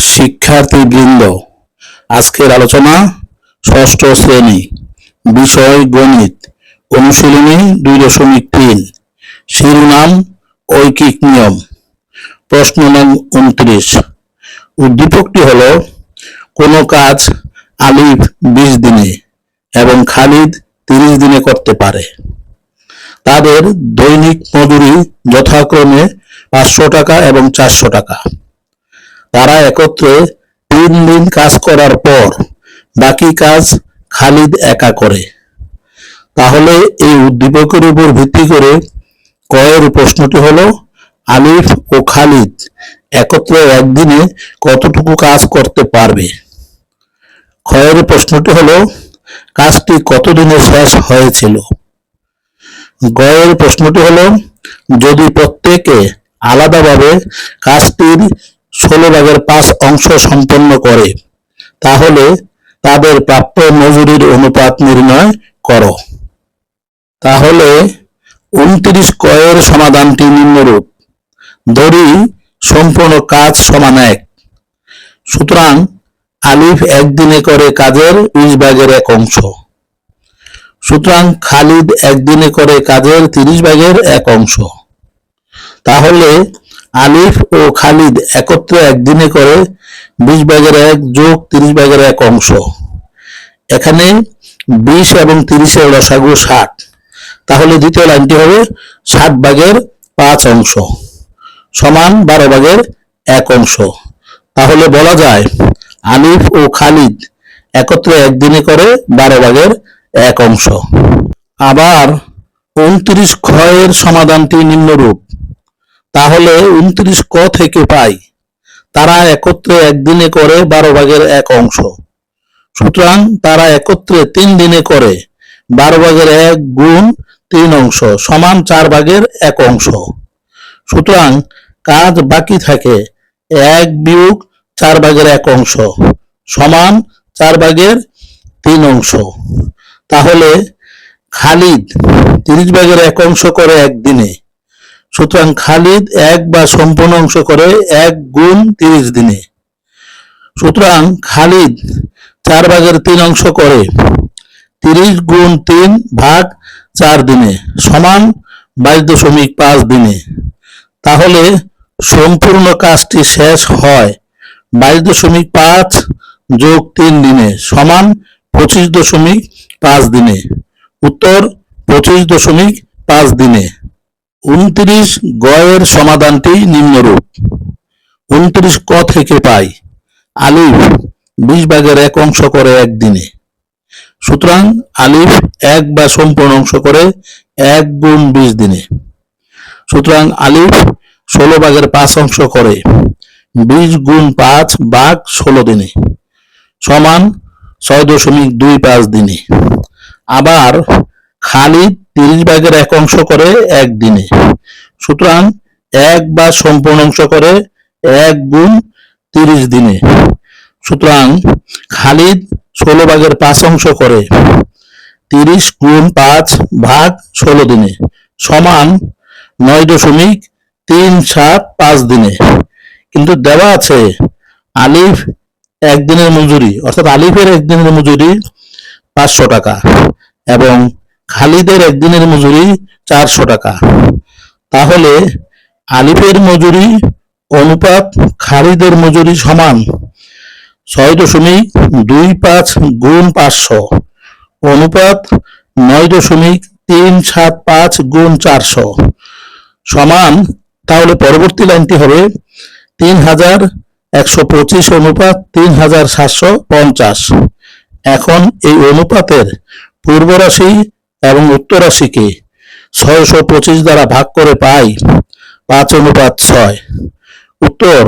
শিক্ষার্থীবৃন্দ, আজকের আলোচনা ষষ্ঠ শ্রেণি, বিষয় গণিত, অনুশীলনী দুই দশমিক তিন, শিরোনাম, ঐকিক নিয়ম, প্রশ্ন নং উনত্রিশ। উদ্দীপকটি হল, কোনো কাজ আলিফ বিশ দিনে এবং খালিদ তিরিশ দিনে করতে পারে। তাদের দৈনিক মজুরি যথাক্রমে পাঁচশো টাকা এবং চারশো টাকা। তারা একত্রে তিন দিন কাজ করার পর বাকি কাজ খালিদ একা করে। তাহলে এই উদ্দীপকের উপর ভিত্তি করে কয়ের প্রশ্নটি হলো, আলিফ ও খালিদ একত্রে একদিনে কতটুকু কাজ করতে পারবে? ক্ষয়ের প্রশ্নটি হলো, কাজটি কতদিনে শেষ হয়েছিল? গয়ের প্রশ্নটি হলো, যদি প্রত্যেকে আলাদাভাবে কাজটির ষোলো ভাগের পাঁচ অংশ সম্পন্ন করে, তাহলে তাদের প্রাপ্য মজুরির অনুপাত নির্ণয় করো। তাহলে উনত্রিশ কয়ের সমাধানটি নিম্নরূপ। ধরি সম্পূর্ণ কাজ সমান এক। সুতরাং আলিফ একদিনে করে কাজের বিশ ভাগের এক অংশ। সুতরাং খালিদ একদিনে করে কাজের তিরিশ ভাগের এক অংশ। তাহলে আলিফ ও খালিদ একত্রে একদিনে করে বিশ ভাগের এক যোগ তিরিশ ভাগের এক অংশ। এখানে বিশ এবং তিরিশের লসাগু ষাট। তাহলে দ্বিতীয় লাইনটি হবে ষাট ভাগের পাঁচ অংশ সমান বারো ভাগের এক অংশ। তাহলে বলা যায় আলিফ ও খালিদ একত্রে একদিনে করে বারো ভাগের এক অংশ। আবার উনত্রিশ ক্ষয়ের সমাধানটি নিম্নরূপ। তাহলে উনত্রিশ ক থেকে পাই। তারা একত্রে একদিনে করে বারো ভাগের এক অংশ। সুতরাং তারা একত্রে তিন দিনে করে বারো ভাগের এক গুণ তিন অংশ সমান চার ভাগের এক অংশ। সুতরাং কাজ বাকি থাকে এক বিয়োগ চার ভাগের এক অংশ সমান চার ভাগের তিন অংশ। তাহলে খালিদ তিরিশ ভাগের এক অংশ করে একদিনে সুতরাং খালিদ এক বা সম্পূর্ণ অংশ করে এক গুণ তিরিশ দিনে। সুতরাং খালিদ চার ভাগের তিন অংশ করে তিরিশ গুণ তিন ভাগ চার দিনে সমান বাইশ দশমিক পাঁচ দিনে। তাহলে সম্পূর্ণ কাজটি শেষ হয় বাইশ দশমিক পাঁচ যোগ তিন দিনে সমান পঁচিশ দশমিক পাঁচ দিনে। উত্তর পঁচিশ দশমিক পাঁচ দিনে। উনত্রিশ গয়ের সমাধানটি নিম্নরূপ। উনত্রিশ ক থেকে পাই। আলিফ বিশ ভাগের এক অংশ করে একদিনে। সুতরাং আলিফ এক বা সম্পূর্ণ অংশ করে এক গুণ বিশ দিনে। সুতরাং আলিফ ষোলো ভাগের পাঁচ অংশ করে বিশ গুণ পাঁচ বাঘ ষোলো দিনে সমান ছয় দশমিক দুই পাঁচ দিনে। আবার খালিদ তিরিশ ভাগের এক অংশ করে একদিনে। সুতরাং এক বা সম্পূর্ণ অংশ করে এক গুণ তিরিশ দিনে। সুতরাং খালিদ ষোলো ভাগের পাঁচ অংশ করে। তিরিশ গুণ পাঁচ ভাগ ষোলো দিনে সমান নয় দশমিক তিন সাত পাঁচ দিনে। কিন্তু দেওয়া আছে আলিফ একদিনের মজুরি অর্থাৎ আলিফের একদিনের মজুরি পাঁচশো টাকা এবং খালিদের একদিনের মজুরি চারশো টাকা। তাহলে আলিফের মজুরি, অনুপাত খালিদের মজুরি সমান ছয় দশমিক দুই পাঁচ গুণ পাঁচশো। অনুপাত নয় দশমিক তিন সাত পাঁচ গুণ চারশো। সমান, তাহলে পরবর্তী লাইনটি হবে তিন হাজার একশো পঁচিশ অনুপাত তিন হাজার সাতশো পঞ্চাশ। এখন এই অনুপাতের পূর্ব রাশি এবং উত্তর রাশিকে ছয়শো পঁচিশ দ্বারা ভাগ করে পাই পাঁচ অনুপাত ছয়। উত্তর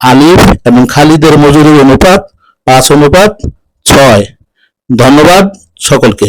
আলিফ এবং খালিদের মজুরি অনুপাত পাঁচ অনুপাত ছয়। ধন্যবাদ সকলকে।